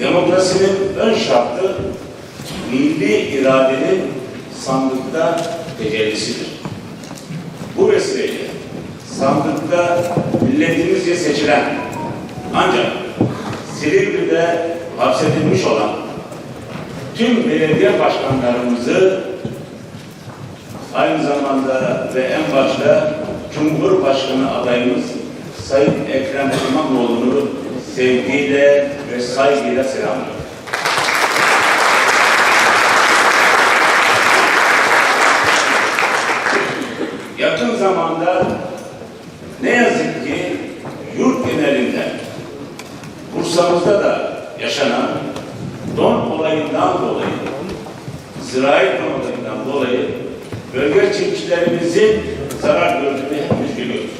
Demokrasinin ön şartı milli iradenin sandıkta tecellisidir. Bu vesileyle sandıkta milletimizce seçilen ancak Silivri'de hapsedilmiş olan tüm belediye başkanlarımızı aynı zamanda ve en başta Cumhurbaşkanı adayımız Sayın Ekrem İmamoğlu'nu sevgiyle ve saygıyla selamlıyorum. Yakın zamanda ne yazık ki yurt genelinde Bursa'mızda da yaşanan don olayından dolayı, zirai don olayından dolayı bölge çiftçilerimizin zarar gördüğünü hepimiz biliyoruz.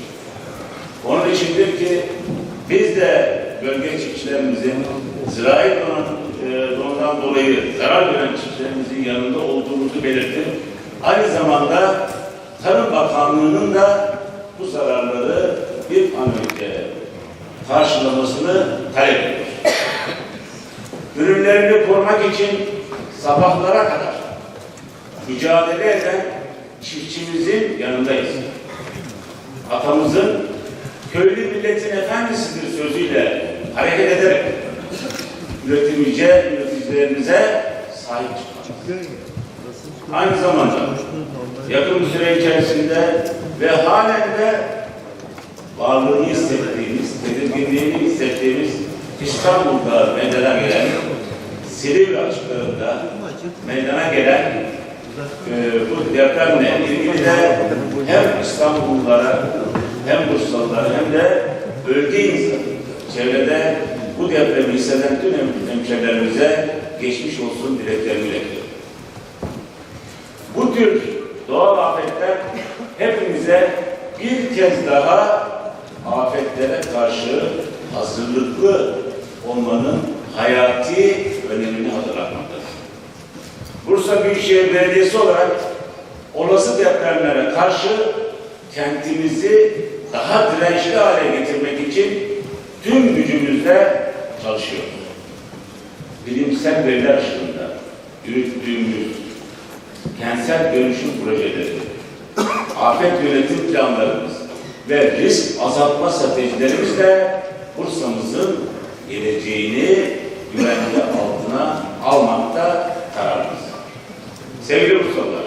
Onun içindir ki biz de bölge çiftçilerimizin zirai don, e, dolayı zarar gören çiftçilerimizin yanında olduğumuzu belirttim. Aynı zamanda Tarım Bakanlığı'nın da bu zararları bir an önce karşılamasını talep ediyoruz. Ürünlerini korumak için sabahlara kadar mücadele eden çiftçimizin yanındayız. Atamızın köylü milletin efendisidir sözüyle hareket ederek üretimice, üreticilerimize sahip çıkmalıyız. Aynı zamanda yakın bir süre içerisinde ve halen de varlığını hissettiğimiz, tedirginliğini hissettiğimiz İstanbul'da meydana gelen Silivri açıklarında meydana gelen e, bu depremle ilgili de hem İstanbullulara hem Bursalılara hem de bölge insanı çevrede bu depremi hisseden tüm hem- hemşehrilerimize geçmiş olsun dileklerimi iletiyorum. Bu tür doğal afetler hepimize bir kez daha afetlere karşı hazırlıklı olmanın hayati önemini hatırlatmaktadır. Bursa Büyükşehir Belediyesi olarak olası depremlere karşı kentimizi daha dirençli hale getirmek için tüm gücümüzle çalışıyoruz. Bilimsel veriler ışığında yürüttüğümüz kentsel dönüşüm projeleri, afet yönetim planlarımız ve risk azaltma stratejilerimizle Bursa'mızın geleceğini güvence altına almakta kararlıyız. Sevgili Bursalılar,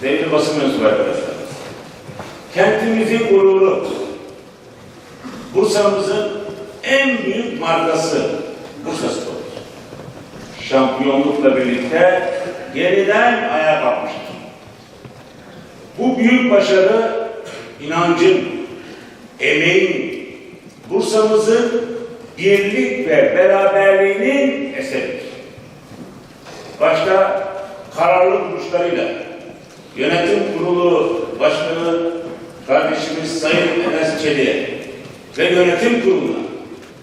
sevgili basın mensubu arkadaşlar, kentimizin gururu, Bursa'mızın en büyük markası Bursa Spor şampiyonlukla birlikte yeniden ayağa kalkmıştır. Bu büyük başarı inancın, emeğin, Bursa'mızın birlik ve beraberliğinin eseridir. Başta kararlı duruşlarıyla yönetim kurulu başkanı kardeşimiz Sayın Enes Çelik'e ve yönetim kuruluna,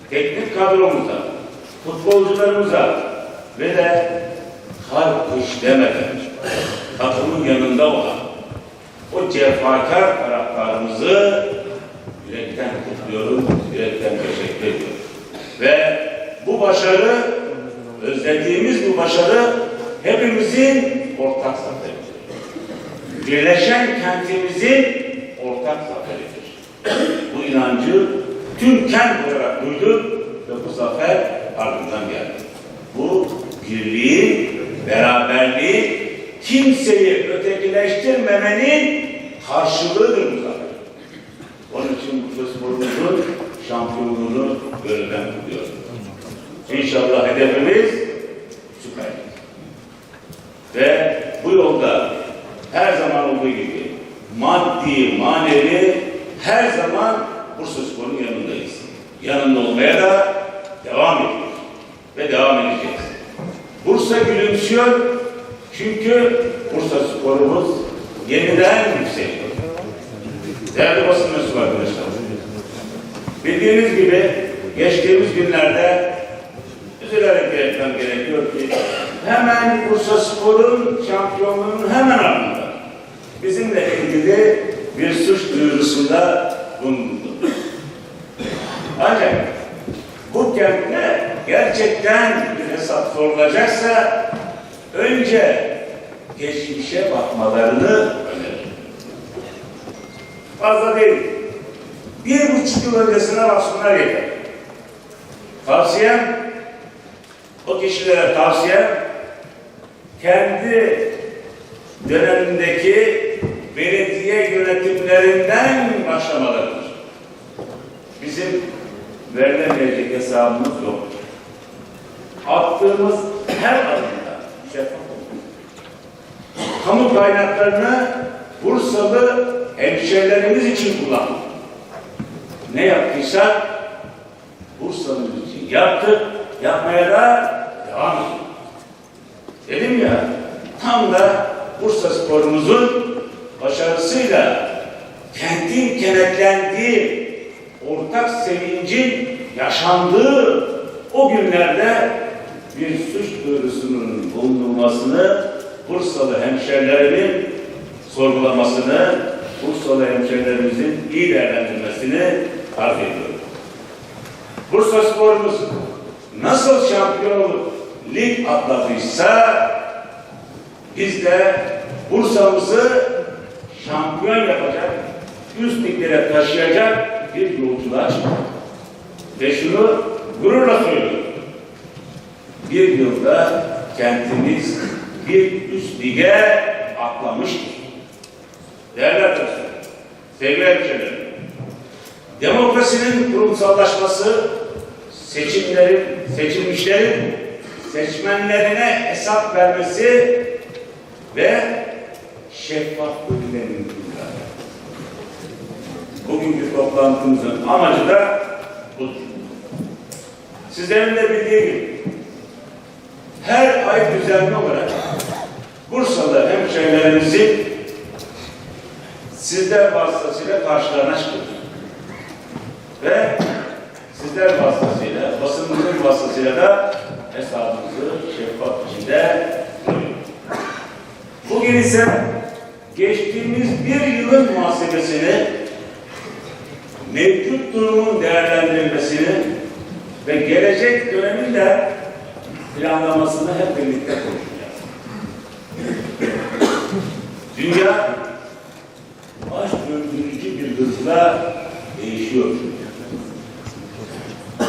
teknik kadromuza, futbolcularımıza ve de kar kış demeden takımın yanında olan o cefakar taraftarımızı yürekten kutluyorum, yürekten teşekkür ediyorum. Ve bu başarı, özlediğimiz bu başarı hepimizin ortak zaferidir. Birleşen kentimizin ortak zaferidir. Bu inancı tüm kent olarak duyduk ve bu zafer ardından geldi. Bu birliği, beraberliği, kimseyi ötekileştirmemenin karşılığıdır bu zafer. Onun için bu sporumuzun şampiyonluğunu gönülden kutluyorum. İnşallah hedefimiz Süper. Ve bu yolda her zaman olduğu gibi maddi, manevi her zaman Bursa Spor'un yanındayız. Yanında olmaya da devam ediyoruz. Ve devam edeceğiz. Bursa gülümsüyor çünkü Bursa Spor'umuz yeniden yükseliyor. Değerli basın mensubu arkadaşlar. Bildiğiniz gibi geçtiğimiz günlerde üzülerek belirtmem gerekiyor ki hemen Bursa Spor'un şampiyonluğunun hemen ardından bizimle ilgili bir suç duyurusunda bulundu. Ancak bu kentte gerçekten bir hesap sorulacaksa önce geçmişe bakmalarını öneririm. Fazla değil. Bir buçuk yıl öncesine baksınlar yeter. Tavsiyem, o kişilere tavsiyem, kendi dönemindeki belediye yönetimlerinden başlamalarıdır. Bizim verilemeyecek hesabımız yok. Attığımız her adımda şeffaf. Kamu kaynaklarını Bursalı hemşehrilerimiz için kullandık. Ne yaptıysak Bursa'mız için yaptık, yapmaya da devam ediyoruz. Dedim ya, tam da Bursa sporumuzun sevincin yaşandığı o günlerde bir suç duyurusunun bulunmasını Bursalı hemşerilerimin sorgulamasını, Bursalı hemşerilerimizin iyi değerlendirmesini arz ediyorum. Bursa sporumuz nasıl şampiyon olup lig atladıysa biz de Bursa'mızı şampiyon yapacak, üst liglere taşıyacak bir yolculuğa çıktık. Şunu gururla söylüyorum. Bir yılda kentimiz bir üst lige atlamıştır. Değerli arkadaşlar, sevgili hemşehrilerim, demokrasinin kurumsallaşması, seçimlerin, seçilmişlerin seçmenlerine hesap vermesi ve şeffaflık mümkündür. Bugünkü toplantımızın amacı da budur. Sizlerin de bildiği gibi her ay düzenli olarak Bursalı hemşehrilerimizin sizler vasıtasıyla karşılarına çıkıyoruz. Ve sizler vasıtasıyla, basınımızın vasıtasıyla da hesabımızı şeffaf içinde. Bugün ise geçtiğimiz bir yılın muhasebesini, mevcut durumun değerlendirilmesini ve gelecek dönemin de planlamasını hep birlikte konuşacağız. Dünya baş döndürücü bir hızla değişiyor.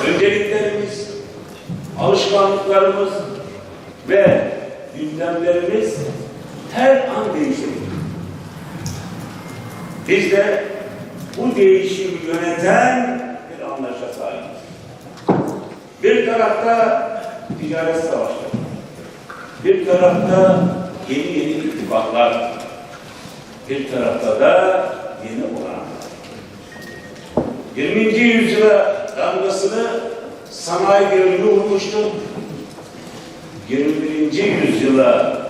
Önceliklerimiz, alışkanlıklarımız ve gündemlerimiz her an değişiyor. Biz de bu değişimi yöneten. Bir tarafta ticaret savaşları, bir tarafta yeni yeni ittifaklar, bir tarafta da yeni olanaklar. 20. yüzyıla damgasını sanayi devrimi vurmuştu. 21. yüzyıla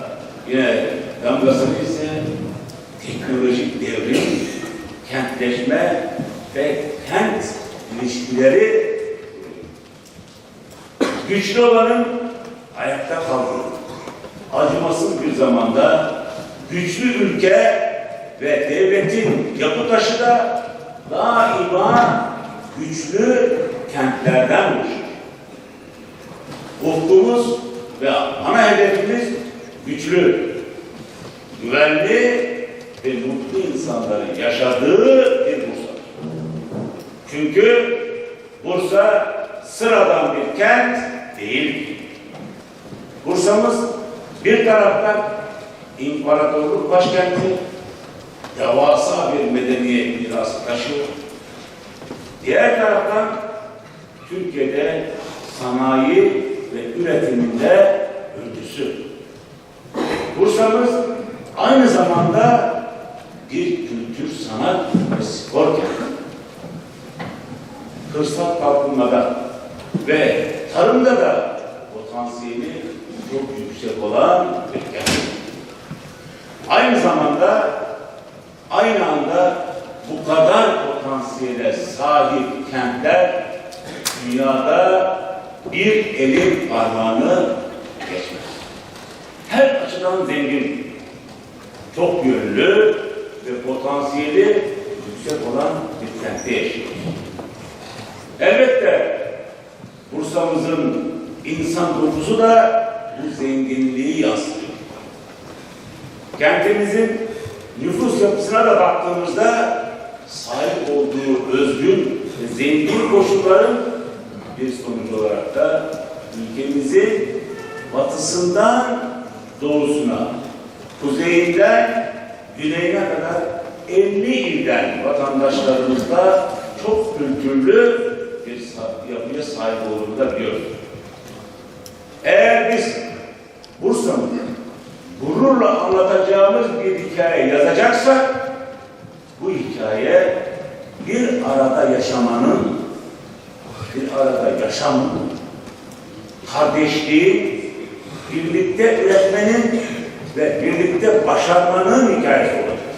yine damgasını ise teknolojik devrim, kentleşme ve kent ilişkileri güçlü olanın ayakta kaldığı, acımasız bir zamanda güçlü ülke ve devletin yapı taşı da daima güçlü kentlerden oluşur. Ufkumuz ve ana hedefimiz güçlü, güvenli ve mutlu insanların yaşadığı bir Bursa. Çünkü Bursa sıradan bir kent değil. Bursa'mız bir taraftan imparatorluk başkenti, devasa bir medeniyet mirası taşıyor. Diğer taraftan Türkiye'de sanayi ve üretiminde öncüsü. Bursa'mız aynı zamanda bir kültür, sanat ve spor kenti. Kırsal kalkınmada ve tarımda da potansiyeli çok yüksek olan bir. Aynı zamanda aynı anda bu kadar potansiyele sahip kentler dünyada bir elin parmağını geçmez. Her açıdan zengin, çok yönlü ve potansiyeli yüksek olan bir kentte yaşıyoruz. Elbette Bursa'mızın insan dokusu da bu zenginliği yansıtıyor. Kentimizin nüfus yapısına da baktığımızda sahip olduğu özgün ve zengin koşulların bir sonucu olarak da ülkemizi batısından doğusuna, kuzeyinden güneyine kadar 50 ilden vatandaşlarımızda çok kültürlü bir yapıya sahip olduğunu da biliyoruz. Eğer biz Bursa'nın gururla anlatacağımız bir hikaye yazacaksak bu hikaye bir arada yaşamanın, bir arada yaşamın, kardeşliği, birlikte üretmenin ve birlikte başarmanın hikayesi olacak.